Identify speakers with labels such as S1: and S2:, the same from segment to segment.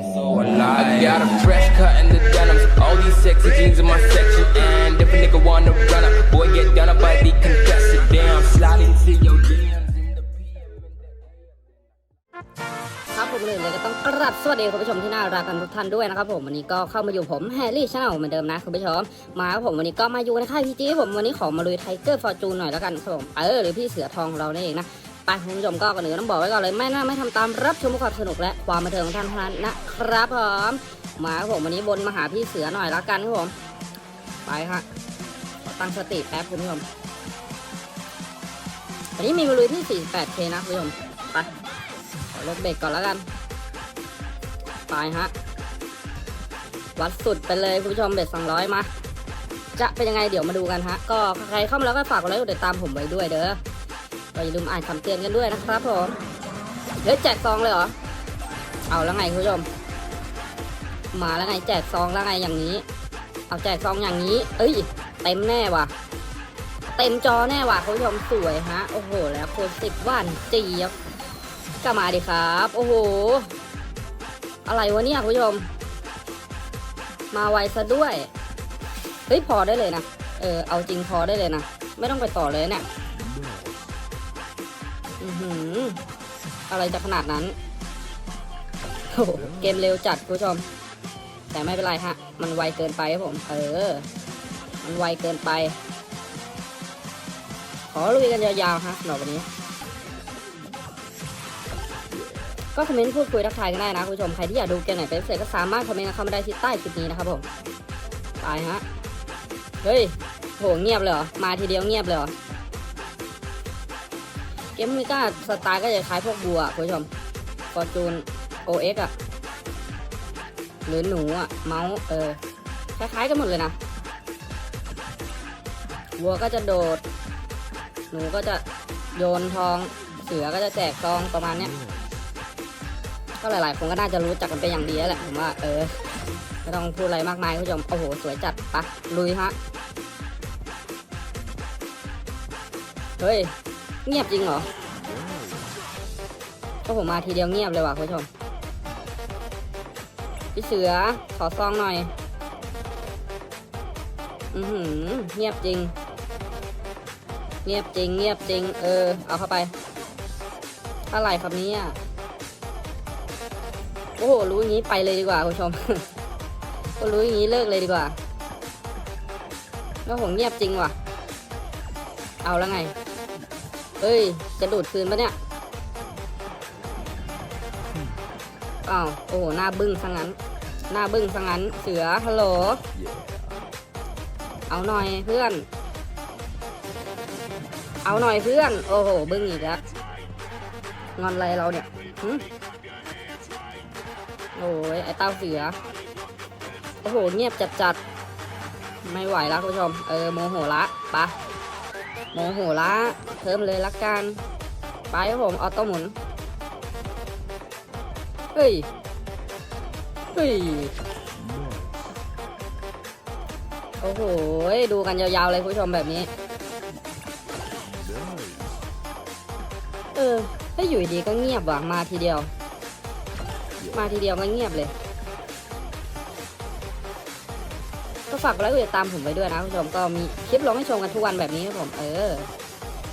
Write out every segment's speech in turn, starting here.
S1: so alive. I got a fresh cut in the denims. All these sexy jeans in my section. And if a nigga wanna run up, boy, get done up by the contested. Damn, slide into your DMs in the PM.
S2: ครับผมเลยเลยก็ต้องกราบสวัสดีคุณผู้ชมที่น่ารักกันทุกท่านด้วยนะครับผมวันนี้ก็เข้ามาอยู่ผมแฮร์รี่ชาแนลเหมือนเดิมนะคุณผู้ชมมาครับผมวันนี้ก็มาอยู่ในค่ายพีจีผมวันนี้ขอมาลุยไทเกอร์ฟอร์จูนหน่อยแล้วกันครับผมเออหรือพี่เสือทองของเรานั่นเองนะ ไปคุณผู้ชมก็ก่อนอื่นต้องบอกไว้ก่อนเลยไม่น่าไม่ทำตามรับชมความสนุกและความบันเทิงของท่านเท่านั้นนะครับผมมาครับผมวันนี้บนมาหาพี่เสือหน่อยล้วกันครับผมไปฮะตั้งสติแป๊บคุณผู้ชมวันนี้มีมาลุยที่ 48K นะคุณผู้ชมไปขอลดเบรกก่อนแล้วกัน ไปฮะวัดสุดไปเลยคุณผู้ชมเบ็ดสองร้อยมา จะเป็นยังไงเดี๋ยวมาดูกันฮะ ก็ใครเข้ามาแล้วก็ฝากกดไลค์กดติดตามผมไว้ด้วยเด้อ ก็อย่าลืมอ่านคำเตือนกันด้วยนะครับผมเฮ้ยแจกซองเลยเหรอ เอาแล้วไงคุณผู้ชม มาแล้วไงแจกซองแล้วไงอย่างนี้ เอาแจกซองอย่างนี้ เอ้ย เต็มแน่ว่ะ เต็มจอแน่ว่ะคุณผู้ชมสวยฮะ โอ้โห แล้วคนสิบวันเจียบก็มาดิครับ โอ้โห อะไรวะเนี่ยคุณผู้ชม มาไวซะด้วย เฮ้ยพอได้เลยนะ เออ เอาจริงพอได้เลยนะ ไม่ต้องไปต่อเลยเนี่ย อือหือ อะไรจะขนาดนั้นโอ้เกมเร็วจัดคุณผู้ชม แต่ไม่เป็นไรฮะ มันไวเกินไปครับผม เออ มันไวเกินไป ขอลุยกันยาวๆฮะสำหรับวันนี้ ก็คอมเมนต์พูดคุยทักทายกันได้นะคุณผู้ชม ใครที่อยากดูเกมไหนเป็นพิเศษก็สามารถคอมเมนต์เข้ามาได้ที่ใต้คลิปนี้นะครับผมไปฮะ เฮ้ยโหเงียบเลยเหรอ มาทีเดียวเงียบเลยเหรอ เกมมิก้าสไตล์ก็จะคล้ายพวกบัวคุณผู้ชมฟอร์จูน OX อะหรือหนูอะเมาส์เออคล้ายๆกันหมดเลยนะวัวก็จะโดด หนูก็จะโยนทองเสือก็จะแจกทองประมาณเนี้ยก็หลายๆคนก็น่าจะรู้จักกันเป็นอย่างดีแล้วแหละผมว่าเออไม่ต้องพูดอะไรมากมายคุณผู้ชมโอ้โหสวยจัดปะลุยฮะเฮ้ย เงียบจริงเหรอ ก็ผมมาทีเดียวเงียบเลยว่ะคุณผู้ชม พี่เสือขอซองหน่อย อือหือ เงียบจริง เงียบจริง เงียบจริง เออ เอาเข้าไปเท่าไหร่ครับนี้โอ้โห รู้อย่างนี้ไปเลยดีกว่าคุณผู้ชมก็รู้อย่างนี้เลิกเลยดีกว่าแล้วผมเงียบจริงว่ะ เอาแล้วไง เฮ้ย จะดูดคืนปะเนี่ย อ้าว โอ้โห หน้าบึ้งซะงั้น หน้าบึ้งซะงั้น เสือ ฮัลโหล เอาหน่อยเพื่อน เอาหน่อยเพื่อน โอ้โห บึ้งอีกแล้ว งอนอะไรเราเนี่ยหึโอ้ย ไอเต้าเสือ โอ้โห เงียบจัดจัด ไม่ไหวแล้วคุณผู้ชม เออ โมโหละ ปะ โมโหละเพิ่มเลยละกัน ไปครับผมออโต้หมุน เฮ้ย เฮ้ย โอ้โห ดูกันยาวๆเลยคุณผู้ชมแบบนี้ เออถ้าอยู่ดีก็เงียบว่ะ มาทีเดียว มาทีเดียวก็เงียบเลย ฝากกดไลค์กดติดตามผมไว้ด้วยนะคุณผู้ชมก็มีคลิปลงให้ชมกันทุกวันแบบนี้ครับผมเออ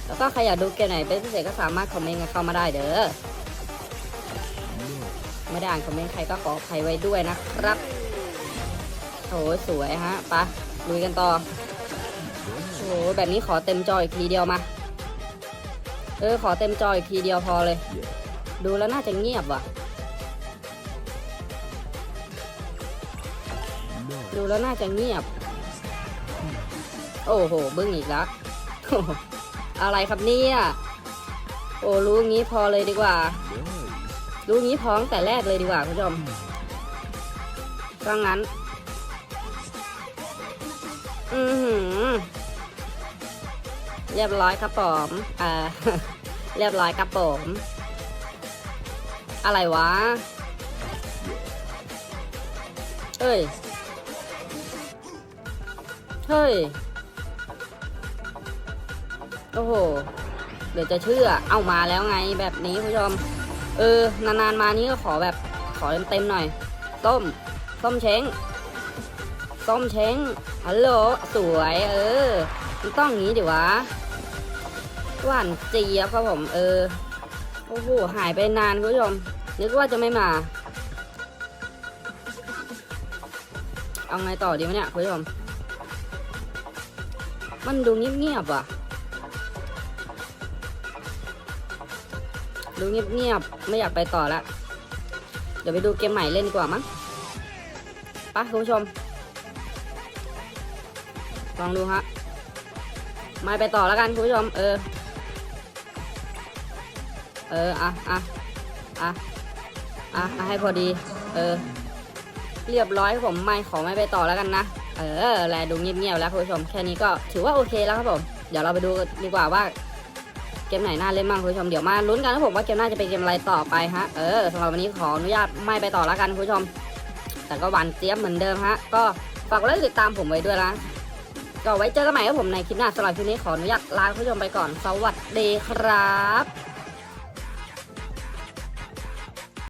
S2: แล้วก็ใครอยากดูเกมไหนเป็นพิเศษก็สามารถคอมเมนต์กันเข้ามาได้เด้อไม่ได้อ่านคอมเมนต์ใครก็ขออภัยไว้ด้วยนะครับโอ้ยสวยฮะไปะลุยกันต่อโอ้โหแบบนี้ขอเต็มจออีกทีเดียวมา เออ ขอเต็มจออีกทีเดียวพอเลย ดูแล้วน่าจะเงียบว่ะ ดูแล้วน่าจะเงียบ โอ้โห บึ้งอีกแล้วโอ้โหอะไรครับเนี่ย โอ้รู้งี้พอเลยดีกว่า รู้งี้พอตั้งแต่แรกเลยดีกว่าคุณผู้ชมก็งั้น อือหือ เรียบร้อยครับผมอ่าเรียบร้อยครับผม อะไรวะ เอ้ย เฮ้ย โอ้โห เดี๋ยวจะเชื่อ เอามาแล้วไงแบบนี้คุณผู้ชม เออ นานๆมานี้ก็ขอแบบขอเต็มๆหน่อยส้มส้มเช้งส้มเช้ง ฮัลโหล สวย เออ มันต้องงี้ดิวะ หวานเจี๊ยบครับผม เออ โอ้โห หายไปนานคุณผู้ชม นึกว่าจะไม่มา เอาไงต่อดีวะเนี่ยคุณผู้ชม มันดูเงียบๆว่ะ ดูเงียบๆ ไม่อยากไปต่อละ เดี๋ยวไปดูเกมใหม่เล่นดีกว่ามั้งปะคุณผู้ชม ลองดูฮะ ไม่ไปต่อแล้วกันคุณผู้ชม เออ เออ อะอะอะอะอะให้พอดี เออ เรียบร้อยผมไม่ขอไม่ไปต่อแล้วกันนะ เออแลดูเงียบๆแล้วคุณผู้ชม แค่นี้ก็ถือว่าโอเคแล้วครับผม เดี๋ยวเราไปดูดีกว่าว่าเกมไหนน่าเล่นบ้างคุณผู้ชม เดี๋ยวมาลุ้นกันนะผมว่าเกมหน้าจะเป็นเกมอะไรต่อไปฮะ เออสำหรับวันนี้ขออนุญาตไม่ไปต่อแล้วกันคุณผู้ชม แต่ก็หวานเจี๊ยบเหมือนเดิมฮะ ก็ฝากไลค์ติดตามผมไว้ด้วยนะก็ไว้เจอกันใหม่ครับผมในคลิปหน้าสำหรับคลิปนี้ขออนุญาตลาคุณผู้ชมไปก่อน สวัสดีครับ